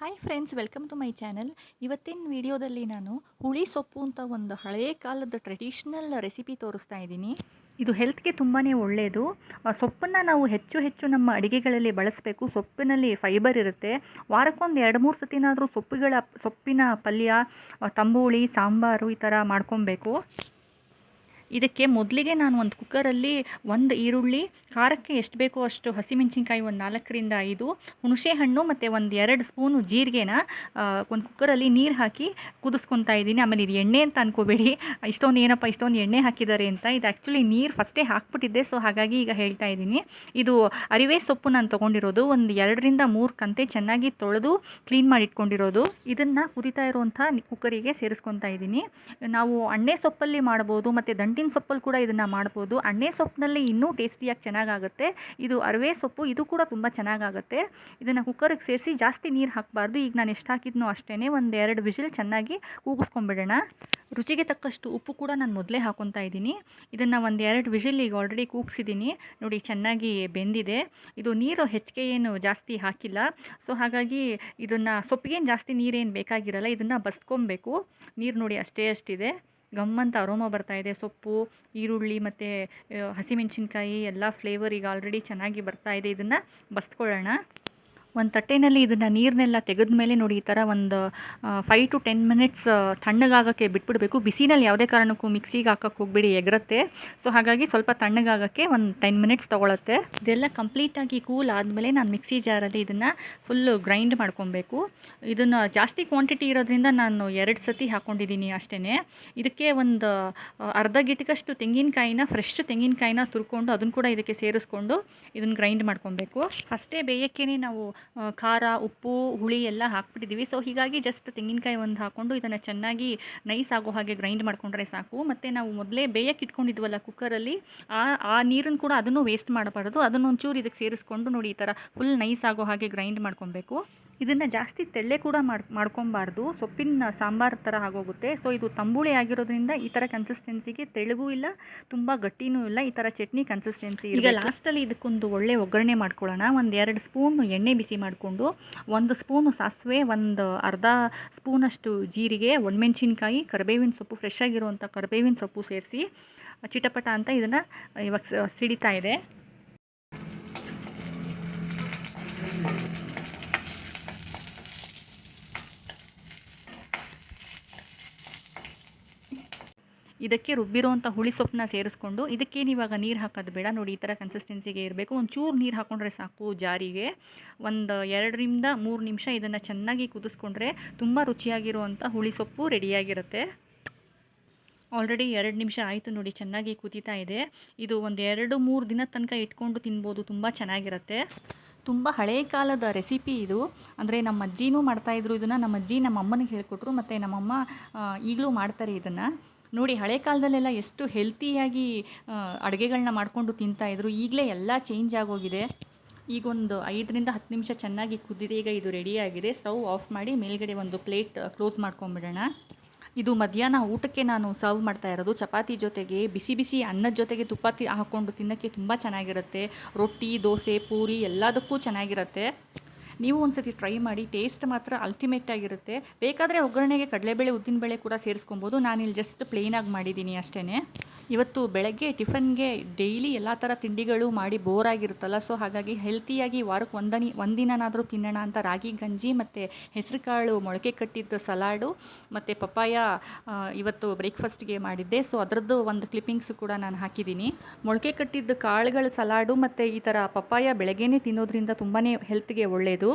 Hi friends welcome to my channel ಇವತ್ತಿನ ವಿಡಿಯೋದಲ್ಲಿ ನಾನು ಹುಳಿ ಸೊಪ್ಪು ಅಂತ ಒಂದು ಹಳೆಯ ಕಾಲದ ಟ್ರೆಡಿಷ್ನಲ್ ರೆಸಿಪಿ ತೋರಿಸ್ತಾ ಇದ್ದೀನಿ. ಇದು ಹೆಲ್ತ್ಗೆ ತುಂಬಾ ಒಳ್ಳೆಯದು ಸೊಪ್ಪನ್ನು ನಾವು ಹೆಚ್ಚು ಹೆಚ್ಚು ನಮ್ಮ ಅಡುಗೆಗಳಲ್ಲಿ ಬಳಸಬೇಕು. ಸೊಪ್ಪಿನಲ್ಲಿ ಫೈಬರ್ ಇರುತ್ತೆ. ವಾರಕ್ಕೊಂದು ಎರಡು ಮೂರು ಸತಿನಾದರೂ ಸೊಪ್ಪುಗಳ, ಸೊಪ್ಪಿನ ಪಲ್ಯ ತಂಬುಳಿ, ಸಾಂಬಾರು ಈ ಥರ ಮಾಡ್ಕೊಬೇಕು. ಇದಕ್ಕೆ ಮೊದಲಿಗೆ ನಾನು ಒಂದು ಕುಕ್ಕರಲ್ಲಿ ಒಂದು ಈರುಳ್ಳಿ, ಖಾರಕ್ಕೆ ಎಷ್ಟು ಬೇಕೋ ಅಷ್ಟು ಹಸಿಮೆಣಸಿನ್ಕಾಯಿ ಒಂದು ನಾಲ್ಕರಿಂದ ಐದು ಹುಣಸೆ ಹಣ್ಣು ಮತ್ತು ಒಂದು ಎರಡು ಸ್ಪೂನು ಜೀರಿಗೆನ ಒಂದು ಕುಕ್ಕರಲ್ಲಿ ನೀರು ಹಾಕಿ ಕುದಿಸ್ಕೊತಾ ಇದ್ದೀನಿ. ಆಮೇಲೆ ಇದು ಎಣ್ಣೆ ಅಂತ ಅನ್ಕೋಬೇಡಿ. ಇಷ್ಟೊಂದು ಏನಪ್ಪ, ಇಷ್ಟೊಂದು ಎಣ್ಣೆ ಹಾಕಿದ್ದಾರೆ ಅಂತ. ಇದು ಆ್ಯಕ್ಚುಲಿ ನೀರು ಫಸ್ಟೇ ಹಾಕ್ಬಿಟ್ಟಿದ್ದೆ. ಸೊ ಹಾಗಾಗಿ ಈಗ ಹೇಳ್ತಾ ಇದ್ದೀನಿ. ಇದು ಅರಿವೆ ಸೊಪ್ಪು ನಾನು ತೊಗೊಂಡಿರೋದು. ಒಂದು ಎರಡರಿಂದ ಮೂರು ಕಂತೆ ಚೆನ್ನಾಗಿ ತೊಳೆದು ಕ್ಲೀನ್ ಮಾಡಿ ಇಟ್ಕೊಂಡಿರೋದು ಇದನ್ನು ಕುದಿತಾ ಇರುವಂಥ ಕುಕ್ಕರಿಗೆ ಸೇರಿಸ್ಕೊತಾ ಇದ್ದೀನಿ. ನಾವು ಅಣ್ಣೆ ಸೊಪ್ಪಲ್ಲಿ ಮಾಡ್ಬೋದು, ಮತ್ತು ದಂಟಿನ ಸೊಪ್ಪಲ್ಲಿ ಕೂಡ ಇದನ್ನು ಮಾಡ್ಬೋದು. ಅಣ್ಣೆ ಸೊಪ್ಪಿನಲ್ಲಿ ಇನ್ನೂ ಟೇಸ್ಟಿಯಾಗಿ ಚೆನ್ನಾಗಾಗುತ್ತೆ. ಇದು ಅರವೆ ಸೊಪ್ಪು, ಇದು ಕೂಡ ತುಂಬ ಚೆನ್ನಾಗಾಗುತ್ತೆ. ಇದನ್ನು ಕುಕ್ಕರ್ಗೆ ಸೇರಿಸಿ ಜಾಸ್ತಿ ನೀರು ಹಾಕಬಾರ್ದು. ಈಗ ನಾನು ಎಷ್ಟು ಹಾಕಿದ್ನೋ ಅಷ್ಟೇ ಒಂದು ಎರಡು ವಿಜಿಲ್ ಚೆನ್ನಾಗಿ ಕೂಗಿಸ್ಕೊಂಬಿಡೋಣ. ರುಚಿಗೆ ತಕ್ಕಷ್ಟು ಉಪ್ಪು ಕೂಡ ನಾನು ಮೊದಲೇ ಹಾಕೊತಾ ಇದ್ದೀನಿ. ಇದನ್ನು ಒಂದು ಎರಡು ವಿಜಿಲ್ ಈಗ ಆಲ್ರೆಡಿ ಕೂಗಿಸಿದ್ದೀನಿ. ನೋಡಿ ಚೆನ್ನಾಗಿ ಬೆಂದಿದೆ. ಇದು ನೀರು ಹೆಚ್ಚಿಗೆ ಏನು ಜಾಸ್ತಿ ಹಾಕಿಲ್ಲ. ಸೊ ಹಾಗಾಗಿ ಇದನ್ನು ಸೊಪ್ಪಿಗೇನು ಜಾಸ್ತಿ ನೀರೇನು ಬೇಕಾಗಿರಲ್ಲ, ಇದನ್ನು ಬಸ್ಕೊಬೇಕು. ನೀರು ನೋಡಿ ಅಷ್ಟೇ ಅಷ್ಟಿದೆ. ಗಮ್ಮಂತ ಅರೋಮ ಬರ್ತಾ ಇದೆ. ಸೊಪ್ಪು, ಈರುಳ್ಳಿ ಮತ್ತು ಹಸಿಮೆಣಸಿನ್ಕಾಯಿ, ಎಲ್ಲ ಫ್ಲೇವರ್ ಈಗ ಆಲ್ರೆಡಿ ಚೆನ್ನಾಗಿ ಬರ್ತಾ ಇದೆ. ಇದನ್ನು ಬಸ್ಕೊಳ್ಳೋಣ. ಒಂದು ತಟ್ಟೆನಲ್ಲಿ ಇದನ್ನು ನೀರನ್ನೆಲ್ಲ ತೆಗೆದ ಮೇಲೆ ನೋಡಿ ಈ ಥರ ಒಂದು ಫೈವ್ ಟು ಟೆನ್ ಮಿನಿಟ್ಸ್ ತಣ್ಣಗಾಗೋಕ್ಕೆ ಬಿಟ್ಬಿಡಬೇಕು. ಬಿಸಿನಲ್ಲಿ ಯಾವುದೇ ಕಾರಣಕ್ಕೂ ಮಿಕ್ಸಿಗೆ ಹಾಕೋಕ್ಕೆ ಹೋಗ್ಬಿಡಿ, ಎಗರುತ್ತೆ. ಸೊ ಹಾಗಾಗಿ ಸ್ವಲ್ಪ ತಣ್ಣಗಾಗೋಕ್ಕೆ ಒಂದು ಟೆನ್ ಮಿನಿಟ್ಸ್ ತೊಗೊಳತ್ತೆ. ಇದೆಲ್ಲ ಕಂಪ್ಲೀಟಾಗಿ ಕೂಲ್ ಆದಮೇಲೆ ನಾನು ಮಿಕ್ಸಿ ಜಾರಲ್ಲಿ ಇದನ್ನು ಫುಲ್ಲು ಗ್ರೈಂಡ್ ಮಾಡ್ಕೊಬೇಕು. ಇದನ್ನು ಜಾಸ್ತಿ ಕ್ವಾಂಟಿಟಿ ಇರೋದ್ರಿಂದ ನಾನು ಎರಡು ಸತಿ ಹಾಕ್ಕೊಂಡಿದ್ದೀನಿ ಅಷ್ಟೇ ಇದಕ್ಕೆ ಒಂದು ಅರ್ಧ ಗಿಟಕಷ್ಟು ತೆಂಗಿನಕಾಯಿನ ಫ್ರೆಶ್ ತೆಂಗಿನಕಾಯಿನ ತುರ್ಕೊಂಡು ಅದನ್ನು ಕೂಡ ಇದಕ್ಕೆ ಸೇರಿಸ್ಕೊಂಡು ಇದನ್ನು ಗ್ರೈಂಡ್ ಮಾಡ್ಕೊಬೇಕು. ಫಸ್ಟೇ ಬೇಯಕ್ಕೇ ನಾವು ಖಾರ ಉಪ್ಪು ಹುಳಿ ಎಲ್ಲ ಹಾಕ್ಬಿಟ್ಟಿದ್ದೀವಿ. ಸೊ ಹೀಗಾಗಿ ಜಸ್ಟ್ ತೆಂಗಿನಕಾಯಿ ಒಂದು ಹಾಕ್ಕೊಂಡು ಇದನ್ನು ಚೆನ್ನಾಗಿ ನೈಸ್ ಆಗೋ ಹಾಗೆ ಗ್ರೈಂಡ್ ಮಾಡ್ಕೊಂಡ್ರೆ ಸಾಕು. ಮತ್ತು ನಾವು ಮೊದಲೇ ಬೇಯಕ್ಕೆ ಇಟ್ಕೊಂಡಿದ್ವಲ್ಲ ಕುಕ್ಕರಲ್ಲಿ ಆ ಆ ನೀರನ್ನು ಕೂಡ ಅದನ್ನು ವೇಸ್ಟ್ ಮಾಡಬಾರ್ದು. ಅದನ್ನು ಒಂಚೂರು ಇದಕ್ಕೆ ಸೇರಿಸ್ಕೊಂಡು ನೋಡಿ ಈ ಥರ ಫುಲ್ ನೈಸ್ ಆಗೋ ಹಾಗೆ ಗ್ರೈಂಡ್ ಮಾಡ್ಕೊಬೇಕು. ಇದನ್ನು ಜಾಸ್ತಿ ತೆಳ್ಳೆ ಕೂಡ ಮಾಡ್ ಮಾಡ್ಕೊಬಾರ್ದು. ಸೊಪ್ಪಿನ ಸಾಂಬಾರ್ ಥರ ಆಗೋಗುತ್ತೆ. ಸೊ ಇದು ತಂಬುಳಿ ಆಗಿರೋದ್ರಿಂದ ಈ ಥರ ಕನ್ಸಿಸ್ಟೆನ್ಸಿಗೆ ತೆಳುಗೂ ಇಲ್ಲ ತುಂಬ ಗಟ್ಟಿನೂ ಇಲ್ಲ. ಈ ಥರ ಚಟ್ನಿ ಕನ್ಸಿಸ್ಟೆನ್ಸಿ ಈಗ ಲಾಸ್ಟಲ್ಲಿ ಇದಕ್ಕೊಂದು ಒಳ್ಳೆ ಒಗ್ಗರಣೆ ಮಾಡ್ಕೊಳ್ಳೋಣ. ಒಂದು ಎರಡು ಸ್ಪೂನ್ ಎಣ್ಣೆ ಬಿಸಿ ಮಾಡಿಕೊಂಡು ಒಂದು ಸ್ಪೂನು ಸಾಸಿವೆ, ಒಂದು ಅರ್ಧ ಸ್ಪೂನಷ್ಟು ಜೀರಿಗೆ, ಒಣಮೆಣ್ಸಿನ್ಕಾಯಿ, ಕರಿಬೇವಿನ ಸೊಪ್ಪು ಫ್ರೆಶ್ ಆಗಿರುವಂಥ ಕರಿಬೇವಿನ ಸೊಪ್ಪು ಸೇರಿಸಿ, ಚಿಟಪಟ ಅಂತ ಇದನ್ನು ಇವಾಗ ಸಿಡಿತಾ ಇದೆ. ಇದಕ್ಕೆ ರುಬ್ಬಿರೋಂಥ ಹುಳಿ ಸೊಪ್ಪನ್ನ ಸೇರಿಸ್ಕೊಂಡು ಇದಕ್ಕೇನು ಇವಾಗ ನೀರು ಹಾಕೋದು ಬೇಡ ನೋಡಿ ಈ ಥರ ಕನ್ಸಿಸ್ಟೆನ್ಸಿಗೆ ಇರಬೇಕು. ಒಂಚೂರು ನೀರು ಹಾಕ್ಕೊಂಡ್ರೆ ಸಾಕು ಜಾರಿಗೆ. ಒಂದು ಎರಡರಿಂದ ಮೂರು ನಿಮಿಷ ಇದನ್ನು ಚೆನ್ನಾಗಿ ಕುದಿಸ್ಕೊಂಡ್ರೆ ತುಂಬ ರುಚಿಯಾಗಿರುವಂಥ ಹುಳಿ ಸೊಪ್ಪು ರೆಡಿಯಾಗಿರುತ್ತೆ. ಆಲ್ರೆಡಿ ಎರಡು ನಿಮಿಷ ಆಯಿತು ನೋಡಿ ಚೆನ್ನಾಗಿ ಕುದೀತಾ ಇದೆ. ಇದು ಒಂದು ಎರಡು ಮೂರು ದಿನ ತನಕ ಇಟ್ಕೊಂಡು ತಿನ್ಬೋದು, ತುಂಬ ಚೆನ್ನಾಗಿರುತ್ತೆ. ತುಂಬ ಹಳೆಯ ಕಾಲದ ರೆಸಿಪಿ ಇದು. ಅಂದರೆ ನಮ್ಮ ಅಜ್ಜಿನೂ ಮಾಡ್ತಾಯಿದ್ರು ಇದನ್ನು, ನಮ್ಮ ಅಜ್ಜಿ ನಮ್ಮ ಅಮ್ಮನಿಗೆ ಹೇಳಿಕೊಟ್ರು, ಮತ್ತು ನಮ್ಮಮ್ಮ ಈಗಲೂ ಮಾಡ್ತಾರೆ ಇದನ್ನು. ನೋಡಿ ಹಳೆ ಕಾಲದಲ್ಲೆಲ್ಲ ಎಷ್ಟು ಹೆಲ್ತಿಯಾಗಿ ಅಡುಗೆಗಳನ್ನ ಮಾಡಿಕೊಂಡು ತಿಂತಾಯಿದ್ರು ಈಗಲೇ ಎಲ್ಲ ಚೇಂಜ್ ಆಗೋಗಿದೆ. ಈಗೊಂದು ಐದರಿಂದ ಹತ್ತು ನಿಮಿಷ ಚೆನ್ನಾಗಿ ಕುದ್ದಿದೆ. ಈಗ ಇದು ರೆಡಿಯಾಗಿದೆ ಸ್ಟವ್ ಆಫ್ ಮಾಡಿ ಮೇಲ್ಗಡೆ ಒಂದು ಪ್ಲೇಟ್ ಕ್ಲೋಸ್ ಮಾಡ್ಕೊಂಬಿಡೋಣ ಇದು ಮಧ್ಯಾಹ್ನ ಊಟಕ್ಕೆ ನಾನು ಸರ್ವ್ ಮಾಡ್ತಾ ಇರೋದು. ಚಪಾತಿ ಜೊತೆಗೆ ಬಿಸಿ ಬಿಸಿ ಅನ್ನದ ಜೊತೆಗೆ ತುಪ್ಪ ತಿ ಹಾಕ್ಕೊಂಡು ತಿನ್ನೋಕ್ಕೆ ತುಂಬ ಚೆನ್ನಾಗಿರುತ್ತೆ. ರೊಟ್ಟಿ, ದೋಸೆ, ಪೂರಿ ಎಲ್ಲದಕ್ಕೂ ಚೆನ್ನಾಗಿರುತ್ತೆ. ನೀವು ಒಂದ್ಸತಿ ಟ್ರೈ ಮಾಡಿ ಟೇಸ್ಟ್ ಮಾತ್ರ ಅಲ್ಟಿಮೇಟ್ ಆಗಿರುತ್ತೆ. ಬೇಕಾದರೆ ಒಗ್ಗರಣೆಗೆ ಕಡಲೆಬೇಳೆ, ಉದ್ದಿನಬೇಳೆ ಕೂಡ ಸೇರಿಸ್ಕೊಬೋದು. ನಾನಿಲ್ಲಿ ಜಸ್ಟ್ ಪ್ಲೇನಾಗಿ ಮಾಡಿದ್ದೀನಿ ಅಷ್ಟೇ ಇವತ್ತು ಬೆಳಗ್ಗೆ ಟಿಫನ್ಗೆ ಡೈಲಿ ಎಲ್ಲ ಥರ ತಿಂಡಿಗಳು ಮಾಡಿ ಬೋರ್ ಆಗಿರುತ್ತಲ್ಲ ಸೊ ಹಾಗಾಗಿ ಹೆಲ್ತಿಯಾಗಿ ವಾರಕ್ಕೆ ಒಂದನಿ, ಒಂದಿನನಾದರೂ ತಿನ್ನೋಣ ಅಂತ ರಾಗಿ, ಗಂಜಿ ಮತ್ತು ಹೆಸರು ಕಾಳು ಮೊಳಕೆ ಕಟ್ಟಿದ್ದ ಸಲಾಡು ಮತ್ತು ಪಪ್ಪಾಯ ಇವತ್ತು ಬ್ರೇಕ್ಫಾಸ್ಟ್ಗೆ ಮಾಡಿದ್ದೆ. ಸೊ ಅದರದ್ದು ಒಂದು ಕ್ಲಿಪ್ಪಿಂಗ್ಸ್ ಕೂಡ ನಾನು ಹಾಕಿದ್ದೀನಿ ಮೊಳಕೆ ಕಟ್ಟಿದ್ದ ಕಾಳುಗಳ ಸಲಾಡು ಮತ್ತು ಈ ಥರ ಪಪ್ಪಾಯ ಬೆಳಗ್ಗೆನೇ ತಿನ್ನೋದ್ರಿಂದ ತುಂಬಾ ಹೆಲ್ತ್ಗೆ ಒಳ್ಳೆಯದು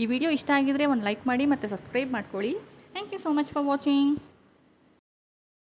ಈ ವಿಡಿಯೋ ಇಷ್ಟ ಆಗಿದ್ರೆ ಒಂದು ಲೈಕ್ ಮಾಡಿ ಮತ್ತು ಸಬ್ಸ್ಕ್ರೈಬ್ ಮಾಡ್ಕೊಳ್ಳಿ. Thank you so much for watching